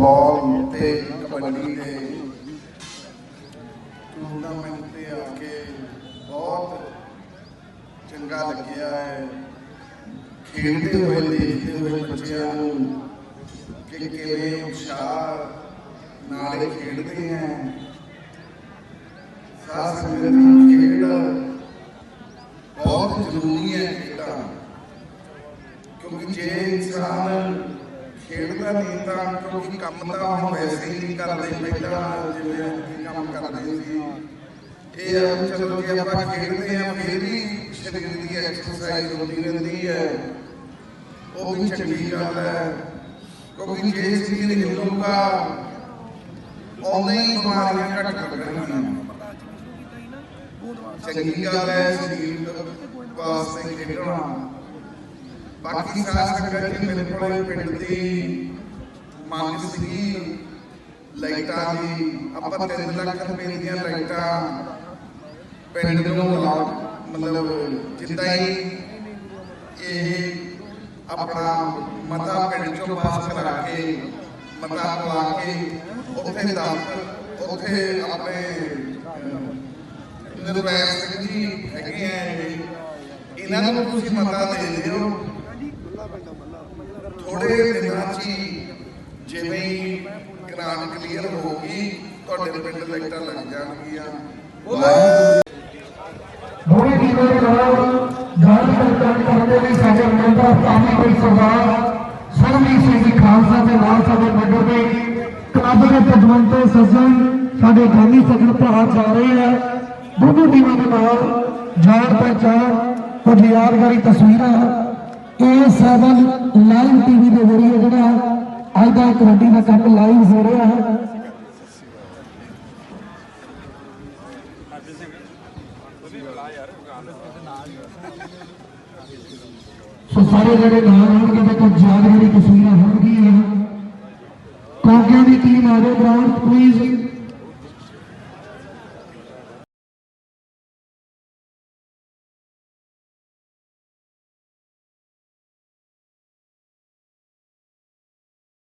Football ਤੇ ਕਬੱਡੀ ਦੇ tournament ਤੇ ਆ ਕੇ ਬਹੁਤ ਚੰਗਾ ਲੱਗਿਆ ਹੈ। ਖੇਡਦੇ ਹੋਏ, ਦੇਖਦੇ ਹੋਏ ਬੱਚਿਆਂ ਨੂੰ ਕਿ ਕਿਵੇਂ ਉਤਸ਼ਾਹ ਨਾਲ ਖੇਡਦੇ ਹੈ। ਸਾਧ ਸੰਗਤ ਖੇਡ ਬਹੁਤ ਜ਼ਰੂਰੀ ਹੈ ਖੇਡਾਂ। ਕਿਉਂਕਿ ਜੇ ਇਨਸਾਨ ਖੇਡਦਾ ਨਹੀਂ ਤਾਂ ਕਿਉਂਕਿ ਕੰਮ ਤਾਂ ਹੁਣ ਵੈਸੇ ਹੀ ਕਰਦੇ ਪਹਿਲਾਂ ਜਿਵੇਂ ਕੰਮ ਕਰਦੇ ਸੀ। ਇਹ ਆ ਚਲੋ ਜੇ ਆਪਾਂ ਖੇਡਦੇ ਆ ਫਿਰ ਵੀ ਸਰੀਰ ਦੀ ਐਕਸਰਸਾਈਜ਼ ਹੁੰਦੀ ਰਹਿੰਦੀ ਹੈ। ਉਹ ਵੀ ਚੰਗੀ ਗੱਲ ਹੈ। ਕਿਉਂਕਿ ਜੇ ਸਰੀਰ ਹਿੱਲੂਗਾ ਉਵੇਂ ਹੀ ਬਿਮਾਰੀਆਂ ਘੱਟ ਲੱਗਣਗੀਆਂ। ਚੰਗੀ ਗੱਲ ਹੈ ਸਰੀਰ ਵਾਸਤੇ ਖੇਡਣਾ। ਬਾਕੀ ਸਾਰਾ ਸੰਗਤ ਜੀ ਮੇਰੇ ਕੋਲ ਪਿੰਡ ਦੀ ਮੰਗ ਸੀ ਲਾਈਟਾਂ ਦੀ। ਆਪਾਂ 3 ਲੱਖ ਰੁਪਏ ਦੀਆਂ ਲਾਈਟਾਂ ਪਿੰਡ ਨੂੰ ਲਾ ਮਤਲਬ ਜਿੱਦਾਂ ਹੀ ਇਹ ਆਪਣਾ ਮਤਾ ਪਿੰਡ ਚੋਂ ਪਾਸ ਕਰਾ ਕੇ, ਮਤਾ ਪਵਾ ਕੇ ਉੱਥੇ ਦਾ ਉੱਥੇ ਆਪਣੇ ਨਿਰਵੈਰ ਸਿੰਘ ਜੀ ਹੈਗੇ ਆ ਇਹਨਾਂ ਨੂੰ ਤੁਸੀਂ ਮਤਾ ਦੇ ਦਿਓ। ਥੋੜੇ ਦਿਨਾਂ 'ਚ ਹੀ ਜਿਵੇਂ ਹੀ ਗ੍ਰਾਂਟ ਕਲੀਅਰ ਹੋਊਗੀ ਤੁਹਾਡੇ ਪਿੰਡ ਲਾਈਟਾਂ ਲੱਗ ਜਾਣਗੀਆਂ। ਵਾਹਿਗੁਰੂ ਬੋੜੀ ਦੀ ਨਾਲ ਜਾਣ ਪਛਾਣ ਕਰਦੇ ਨੇ ਸਾਡੇ ਮੈਂਬਰ ਪਾਣੀ ਕੋਈ ਸਰਦਾਰ ਸਰਵੀ ਸਿੰਘ ਜੀ ਖਾਲਸਾ ਦੇ ਨਾਲ ਸਾਡੇ ਵੱਡੇ ਤੇ ਕਲੱਬ ਦੇ ਪਜਵੰਤੇ ਸੱਜਣ, ਸਾਡੇ ਗਾਂਧੀ ਸੱਜਣ ਭਰਾ ਜਾ ਰਹੇ ਆ। ਦੋਨੋਂ ਟੀਮਾਂ ਦੇ ਨਾਲ ਜਾਣ ਪਹਿਚਾਣ ਕੁਝ ਯਾਦਗਾਰੀ ਤਸਵੀਰਾਂ ਇਹ ਸੈਵਨ ਲਾਈਵ ਟੀਵੀ ਦੇ ਜ਼ਰੀਏ ਜਿਹੜਾ ਅੱਜ ਦਾ ਕਬੱਡੀ ਦਾ ਕੰਮ ਲਾਈਵ ਹੋ ਰਿਹਾ ਹੈ। ਸੋ ਸਾਰੇ ਜਿਹੜੇ ਨਾਲ ਹੋਣਗੇ ਤੇ ਕੁਝ ਯਾਦਗਾਰੀ ਤਸਵੀਰਾਂ ਹੋਣਗੀਆਂ। ਕੌਂਕਿਆਂ ਦੀ ਟੀਮ ਆ ਜਾਓ ਗਰਾਊਂਡ ਪਲੀਜ਼